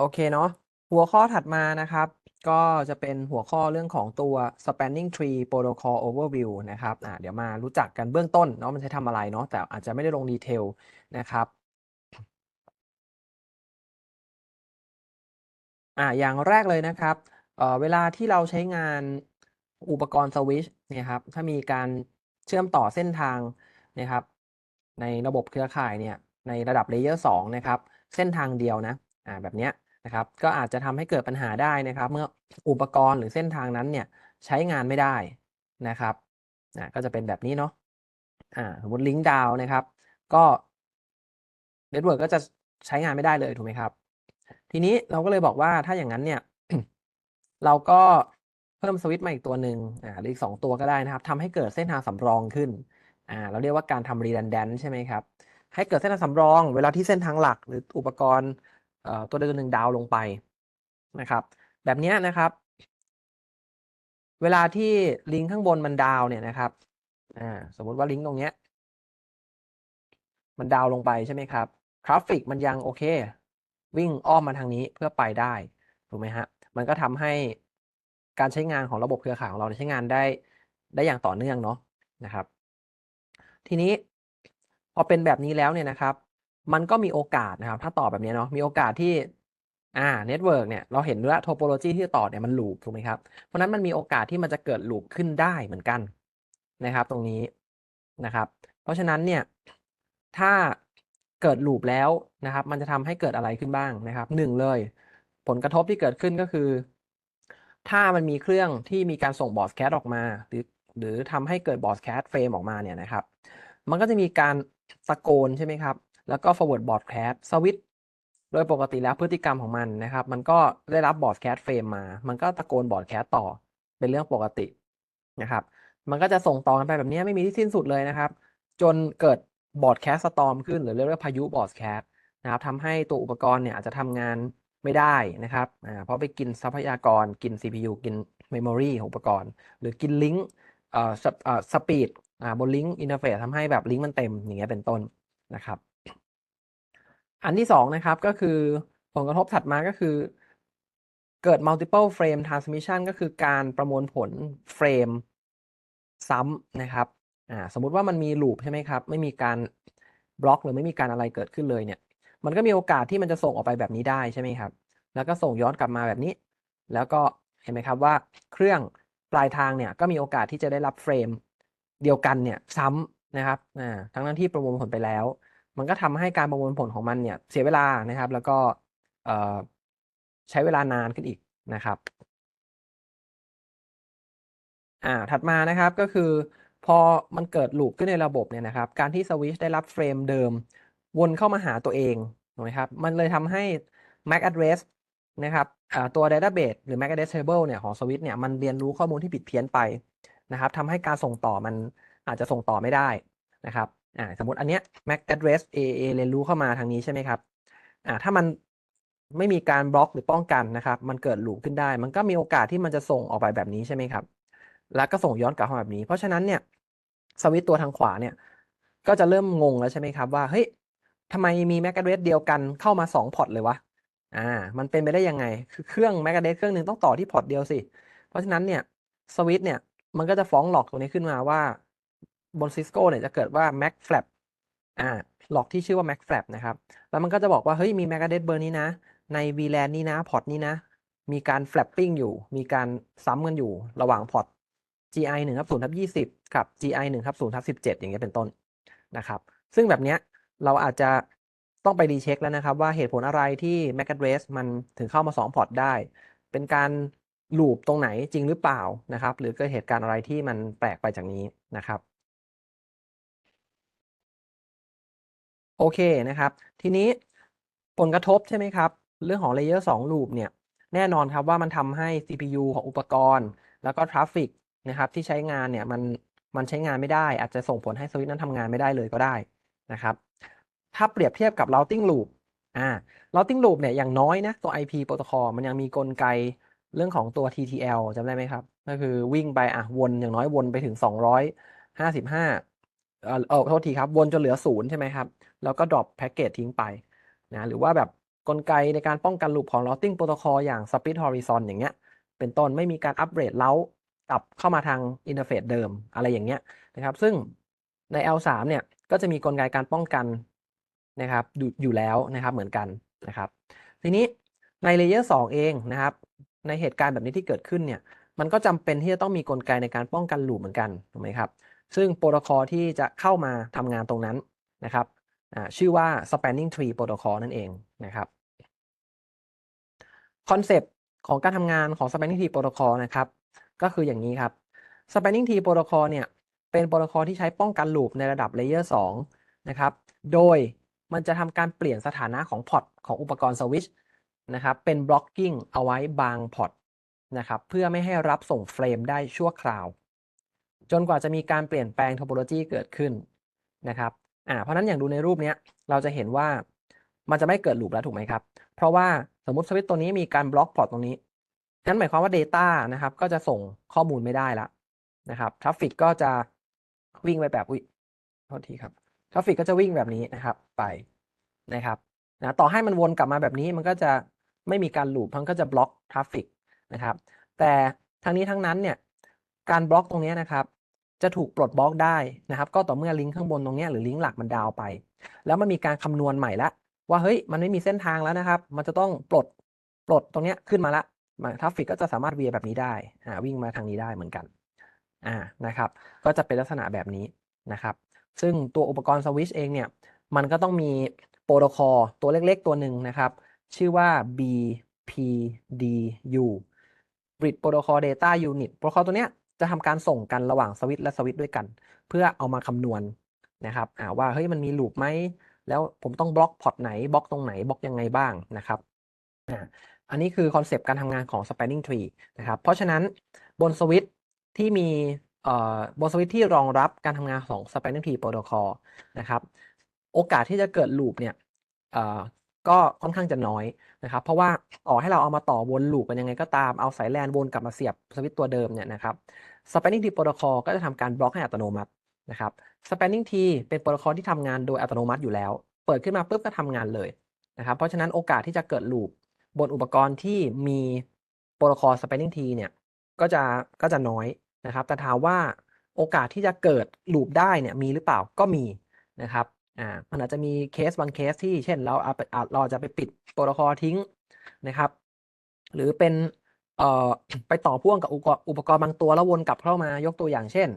โอเคเนาะหัวข้อถัดมานะครับ ก็จะเป็นหัวข้อเรื่องของตัว spanning tree protocol overview นะครับอ่าเดี๋ยวมารู้จักกันเบื้องต้นเนาะมันใช้ทำอะไรเนาะแต่อาจจะไม่ได้ลงดีเทลนะครับอ่าอย่างแรกเลยนะครับเอ่อเวลาที่เราใช้งานอุปกรณ์สวิชเนี่ยครับถ้ามีการเชื่อมต่อเส้นทางนะครับ ในระบบเครือข่ายเนี่ยในระดับเลเยอร์2นะครับ เส้นทางเดียวนะอ่าแบบเนี้ย นะครับ ก็อาจจะทำให้เกิดปัญหาได้นะครับ เมื่ออุปกรณ์หรือเส้นทางนั้นเนี่ยใช้งานไม่ได้นะครับอ่าก็จะเป็นแบบนี้เนาะอ่าสมมติลิงก์ดาวนะครับ ก็เน็ตเวิร์กก็จะใช้งานไม่ได้เลยถูกไหมครับ ทีนี้เราก็เลยบอกว่าถ้าอย่างนั้นเนี่ยเราก็เพิ่มสวิตช์มาอีกตัวหนึ่งอ่าหรืออีกสองตัวก็ได้นะครับทำให้เกิดเส้นทางสำรองขึ้นอ่าเราเรียกว่าการทำ redundant ใช่ไหมครับ ให้เกิดเส้นทางสำรอง เวลาที่เส้นทางหลักหรืออุปกรณ์ ตัวใดตัวหนึ่งดาวลงไปนะครับ แบบนี้นะครับ เวลาที่ลิงก์ข้างบนมันดาวเนี่ยนะครับสมมติว่าลิงก์ตรงเนี้ยมันดาวลงไปใช่ไหมครับทราฟฟิกมันยังโอเค วิ่งอ้อมมาทางนี้เพื่อไปได้ถูกไหมฮะมันก็ทำให้การใช้งานของระบบเครือข่ายของเราใช้งานได้ได้อย่างต่อเนื่องเนาะนะครับ ทีนี้พอเป็นแบบนี้แล้วเนี่ยนะครับ มันก็มีโอกาสนะครับ ถ้าต่อแบบนี้เนาะมีโอกาสที่อ่าเน็ตเวิร์กเนี่ยเราเห็นว่าโทโปโลจีที่ต่อเนี่ยมันลูปถูกไหมครับ เพราะนั้นมันมีโอกาสที่มันจะเกิดลูปขึ้นได้เหมือนกันนะครับ ตรงนี้นะครับ เพราะฉะนั้นเนี่ยถ้าเกิดลูปแล้วนะครับ มันจะทำให้เกิดอะไรขึ้นบ้างนะครับหนึ่งเลย ผลกระทบที่เกิดขึ้นก็คือ ถ้ามันมีเครื่องที่มีการส่งบอสแคสออกมา หรือหรือทำให้เกิดบอสแคสเฟรมออกมาเนี่ยนะครับ มันก็จะมีการตะโกนใช่ไหมครับ แล้วก็ forward broadcast สวิตโดยปกติแล้วพฤติกรรมของมันนะครับ มันก็ได้รับบอ a แคสเฟรมมา มันก็ตะโกนบอ a แคสต่อ เป็นเรื่องปกตินะครับ มันก็จะส่งต่อกันไปแบบนี้ไม่มีที่สิ้นสุดเลยนะครับ จนเกิดบอ a แคสสตอมขึ้น หรือเรียกว่าพายุบอ a แคสนะครับทำให้ตัวอุปกรณ์เนี่ยอาจจะทำงานไม่ได้นะครับ เพราะไปกินทรัพยากร กิน CPU กิน Memory ของอุปกรณ์ หรือกินลิงก์สปีดบนลิงก์อินเทอร์เฟซทำให้แบบลิงก์มันเต็มอย่างเงี้ยเป็นต้นนะครับ อันที่สองนะครับก็คือผลกระทบถัดมาก็คือ เกิด multiple frame transmission ก็คือการประมวลผลเฟรมซ้ำนะครับอ่าสมมุติว่ามันมีลูปใช่ไหมครับ ไม่มีการบล็อกหรือไม่มีการอะไรเกิดขึ้นเลยเนี่ย มันก็มีโอกาสที่มันจะส่งออกไปแบบนี้ได้ใช่ไหมครับ แล้วก็ส่งย้อนกลับมาแบบนี้ แล้วก็เห็นไหมครับว่าเครื่องปลายทางเนี่ยก็มีโอกาสที่จะได้รับเฟรมเดียวกันเนี่ยซ้ำนะครับอ่าทั้งนั้นที่ประมวลผลไปแล้ว มันก็ทำให้การประมวลผลของมันเนี่ยเสียเวลานะครับ แล้วก็ใช้เวลานานขึ้นอีกนะครับอ่าถัดมานะครับก็คือพอมันเกิดลูปขึ้นในระบบเนี่ยนะครับ การที่สวิตช์ได้รับเฟรมเดิม วนเข้ามาหาตัวเองถูกไหมครับ มันเลยทำให้ MAC address นะครับตัว database หรือ MAC address table เนี่ยของสวิตช์เนี่ยมันเรียนรู้ข้อมูลที่ผิดเพี้ยนไปนะครับทำให้การส่งต่อมันอาจจะส่งต่อไม่ได้นะครับ อ่าสมมติอันเนี้ย MAC address AA เรียนรู้เข้ามาทางนี้ใช่ไหมครับอ่าถ้ามันไม่มีการบล็อกหรือป้องกันนะครับ มันเกิดหลูปขึ้นได้ มันก็มีโอกาสที่มันจะส่งออกไปแบบนี้ใช่ไหมครับ แล้วก็ส่งย้อนกลับมาแบบนี้ เพราะฉะนั้นเนี่ยสวิตตัวทางขวาเนี่ย ก็จะเริ่มงงแล้วใช่ไหมครับว่าเฮ้ยทำไมมี MAC address เดียวกันเข้ามา 2 พอร์ตเลยวะ อ่า มันเป็นไปได้ยังไง คือเครื่อง MAC address เครื่องหนึ่งต้องต่อที่พอร์ตเดียวสิ เพราะฉะนั้นเนี่ยสวิตเนี่ยมันก็จะฟ้องหลอกตรงนี้ขึ้นมาว่า บน Cisco เนี่ยจะเกิดว่า Mac Flap อ่าหลอกที่ชื่อว่า Mac Flap นะครับ แล้วมันก็จะบอกว่า เฮ้ย มี MAC address เบอร์นี้นะ ใน VLAN นี้นะ พอร์ตนี้นะ มีการ flapping อยู่ มีการซ้ำกันอยู่ระหว่างพอร์ต GI 1ทับ0ทับ20 กับ GI 1ทับ0ทับ17 อย่างเงี้ยเป็นต้นนะครับ ซึ่งแบบเนี้ยเราอาจจะต้องไปรีเช็คแล้วนะครับ ว่าเหตุผลอะไรที่ MAC address มันถึงเข้ามา 2 พอร์ตได้ เป็นการลูปตรงไหนจริงหรือเปล่านะครับ หรือเกิดเหตุการณ์อะไรที่มันแปลกไปจากนี้นะครับ โอเคนะครับ ทีนี้ผลกระทบใช่ไหมครับ เรื่องของ Layer 2 Loop เนี่ย แน่นอนครับว่ามันทำให้ CPU ของอุปกรณ์ แล้วก็ทราฟฟิกนะครับที่ใช้งานเนี่ยมันมันใช้งานไม่ได้ อาจจะส่งผลให้สวิตช์นั้นทำงานไม่ได้เลยก็ได้นะครับ ถ้าเปรียบเทียบกับ routing loop อ่า routing loop เนี่ยอย่างน้อยนะตัว IP โปรโตคอลมันยังมีกลไกเรื่องของตัว TTL จำได้ไหมครับ ก็คือวิ่งไปอะวนอย่างน้อยวนไปถึง 255 เออเออโทษทีครับ วนจนเหลือศูนย์ใช่ไหมครับ แล้วก็ดรอปแพ็กเกจทิ้งไปนะหรือว่าแบบกลไกในการป้องกันลูปของ routing protocol อย่าง split horizon อย่างเงี้ย เป็นต้นไม่มีการอัปเกรดเล้ากลับเข้ามาทางอินเทอร์เฟซเดิมอะไรอย่างเงี้ยนะครับ ซึ่งใน L3 เนี่ยก็จะมีกลไกการป้องกันนะครับอยู่อยู่แล้วนะครับเหมือนกันนะครับ ทีนี้ในเลเยอร์2เองนะครับ ในเหตุการณ์แบบนี้ที่เกิดขึ้นเนี่ยมันก็จำเป็นที่จะต้องมีกลไกในการป้องกันลูปเหมือนกันถูกไหมครับ ซึ่งโปรโตคอลที่จะเข้ามาทำงานตรงนั้นนะครับชื่อว่า spanning tree protocol นั่นเองนะครับคอนเซปต์ของการทำงานของ spanning tree protocol นะครับ ก็คืออย่างนี้ครับ spanning tree protocol เนี่ยเป็นโปรโตคอลที่ใช้ป้องกันลูปในระดับเลเยอร์2นะครับ โดยมันจะทำการเปลี่ยนสถานะของพอร์ตของอุปกรณ์สวิตช์นะครับ เป็น blocking เอาไว้บางพอร์ตนะครับ เพื่อไม่ให้รับส่งเฟรมได้ชั่วคราว จนกว่าจะมีการเปลี่ยนแปลงโทโปโลจีเกิดขึ้นนะครับอ่าเพราะนั้นอย่างดูในรูปเนี้ยเราจะเห็นว่ามันจะไม่เกิดลูปแล้วถูกไหมครับ เพราะว่าสมมติสวิตช์ตัวนี้มีการบล็อกพอร์ตตรงนี้นั่นหมายความว่า Data นะครับก็จะส่งข้อมูลไม่ได้ละนะครับทราฟฟิกก็จะวิ่งไปแบบอุ้ยโทษทีครับทราฟฟิกก็จะวิ่งแบบนี้นะครับไปนะครับนะต่อให้มันวนกลับมาแบบนี้มันก็จะไม่มีการลูปมันก็จะบล็อกทราฟฟิกนะครับแต่ทั้งนี้ทั้งนั้นเนี่ยการบล็อกตรงนี้นะครับ จะถูกปลดบล็อกได้นะครับ ก็ต่อเมื่อลิงก์ข้างบนตรงนี้หรือลิงก์หลักมันดาวไป แล้วมันมีการคำนวณใหม่ละว่าเฮ้ยมันไม่มีเส้นทางแล้วนะครับ มันจะต้องปลดปลดตรงนี้ขึ้นมาละทราฟฟิกก็จะสามารถเวียแบบนี้ได้อ่าวิ่งมาทางนี้ได้เหมือนกันอ่านะครับ ก็จะเป็นลักษณะแบบนี้นะครับ ซึ่งตัวอุปกรณ์สวิชเองเนี่ยมันก็ต้องมีโปรโตคอลตัวเล็กๆตัวหนึ่งนะครับ ชื่อว่า BPDU Bridge Protocol Data Unit โปรโตคอลตัวเนี้ย จะทำการส่งกันระหว่างสวิตช์และสวิตช์ด้วยกัน เพื่อเอามาคำนวณนะครับว่าเฮ้ยมันมีลูปไหมแล้วผมต้องบล็อกพอร์ตไหนบล็อกตรงไหนบล็อกยังไงบ้างนะครับอันนี้คือคอนเซปต์การทำงานของ spanning tree นะครับ เพราะฉะนั้นบนสวิตช์ที่มีบนสวิตช์ที่รองรับการทำงานของ spanning tree protocol นะครับ โอกาสที่จะเกิดลูปเนี่ยก็ค่อนข้างจะน้อยนะครับ เพราะว่าต่อให้เราเอามาต่อวนลูปกันยังไงก็ตามเอาสายแลนวนกลับมาเสียบสวิตช์ตัวเดิมเนี่ยนะครับ spanning tree protocol ก็จะทำการบล็อกให้อัตโนมัตินะครับ spanning tree เป็นโปรโตคอลที่ทำงานโดยอัตโนมัติอยู่แล้ว เปิดขึ้นมาปุ๊บก็ทำงานเลยนะครับ เพราะฉะนั้นโอกาสที่จะเกิดลูปบนอุปกรณ์ที่มีโปรโตคอล spanning tree เนี่ยก็จะก็จะน้อยนะครับ แต่ถามว่าโอกาสที่จะเกิดลูปได้เนี่ยมีหรือเปล่าก็มีนะครับอ่ามันอาจจะมีเคสบางเคสที่เช่นเราเอาไปอาจเราจะไปปิดโปรโตคอลทิ้งนะครับ หรือเป็น เอ่อไปต่อพ่วงกับอุปกรณ์บางตัวแล้ววนกลับเข้ามายกตัวอย่างเช่น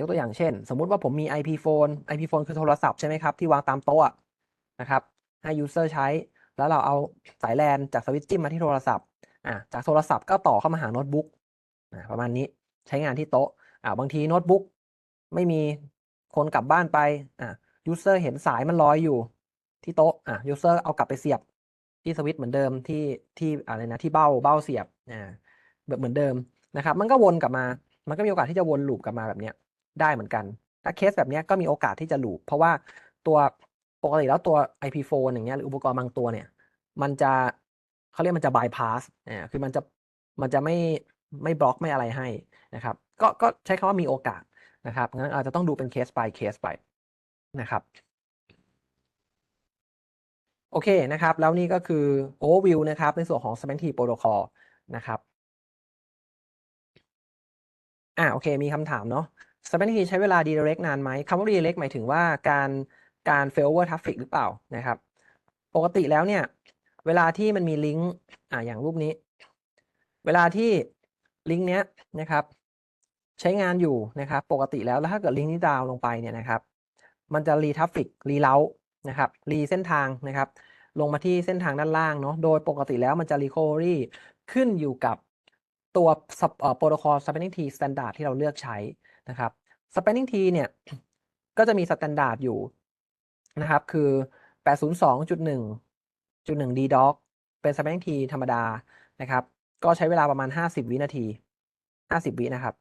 ยกตัวอย่างเช่น สมมุติว่าผมมี IP phone IP phone คือโทรศัพท์ใช่ไหมครับ ที่วางตามโต๊ะนะครับ ให้ user ใช้ แล้วเราเอาสายแลนจากสวิตช์จิ้มมาที่โทรศัพท์จากโทรศัพท์ก็ต่อเข้ามาหาโน้ตบุ๊กประมาณนี้ใช้งานที่โต๊ะาบางทีโน้ตบุ๊กไม่มีคนกลับบ้านไปอ่า user เห็นสายมันลอยอยู่ที่โต๊ะอ่า user เอากลับไปเสียบ ที่สวิตช์เหมือนเดิมที่ที่อะไรนะที่เบ้าเบ้าเสียบอ่าแบบเหมือนเดิมนะครับ มันก็วนกลับมา มันก็มีโอกาสที่จะวนลูปกลับมาแบบเนี้ยได้เหมือนกัน ถ้าเคสแบบเนี้ยก็มีโอกาสที่จะลูปเพราะว่าตัวปกติแล้วตัว IP phone อย่างเงี้ยหรืออุปกรณ์บางตัวเนี่ย มันจะเขาเรียกมันจะ bypass อ่าคือมันจะมันจะไม่ไม่บล็อกไม่อะไรให้นะครับ ก็ก็ใช้คำว่ามีโอกาสนะครับงั้นอาจจะต้องดูเป็นเคส by เคสไปนะครับ โอเคนะครับ แล้วนี่ก็คือ overview นะครับ ในส่วนของ Semantic Protocol นะครับอ่าโอเคมีคำถามเนาะ Semantic ใช้เวลา redirect นานไหมคำว่า redirect หมายถึงว่าการการ failover traffic หรือเปล่านะครับ ปกติแล้วเนี่ย เวลาที่มันมีลิงก์อ่าอย่างรูปนี้ เวลาที่ลิงก์เนี้ยนะครับ ใช้งานอยู่นะครับ ปกติแล้วแล้วถ้าเกิดลิงก์นี้ดาวลงไปเนี่ยนะครับ มันจะรีทัฟฟิกรีเลา นะครับรีเส้นทางนะครับลงมาที่เส้นทางด้านล่างเนาะโดยปกติแล้วมันจะรีคอเวอรี่ขึ้นอยู่กับตัวโปรโตคอล spanning tree standard ที่เราเลือกใช้นะครับ spanning tree เนี่ยก็จะมี standard อยู่นะครับคือ 802.1.1 ddoc เป็น spanning tree ธรรมดานะครับ ก็ใช้เวลาประมาณ 50 วินาที 50 วินะครับ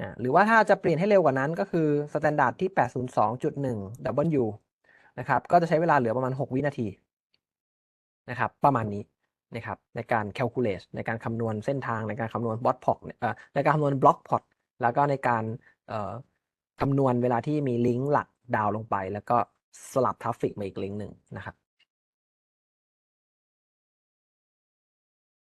อ่าหรือว่าถ้าจะเปลี่ยนให้เร็วกว่านั้นก็คือ standard ที่ 802.1 W นะครับ ก็จะใช้เวลาเหลือประมาณ 6 วินาทีนะครับ ประมาณนี้นะครับในการ calculate ในการคำนวณเส้นทางในการคำนวณ block plot เอ่อในการคำนวณ block plot แล้วก็ในการคำนวณเวลาที่มีลิงก์หลักดาวลงไป แล้วก็สลับทราฟฟิกมาอีกลิงก์หนึ่งนะครับ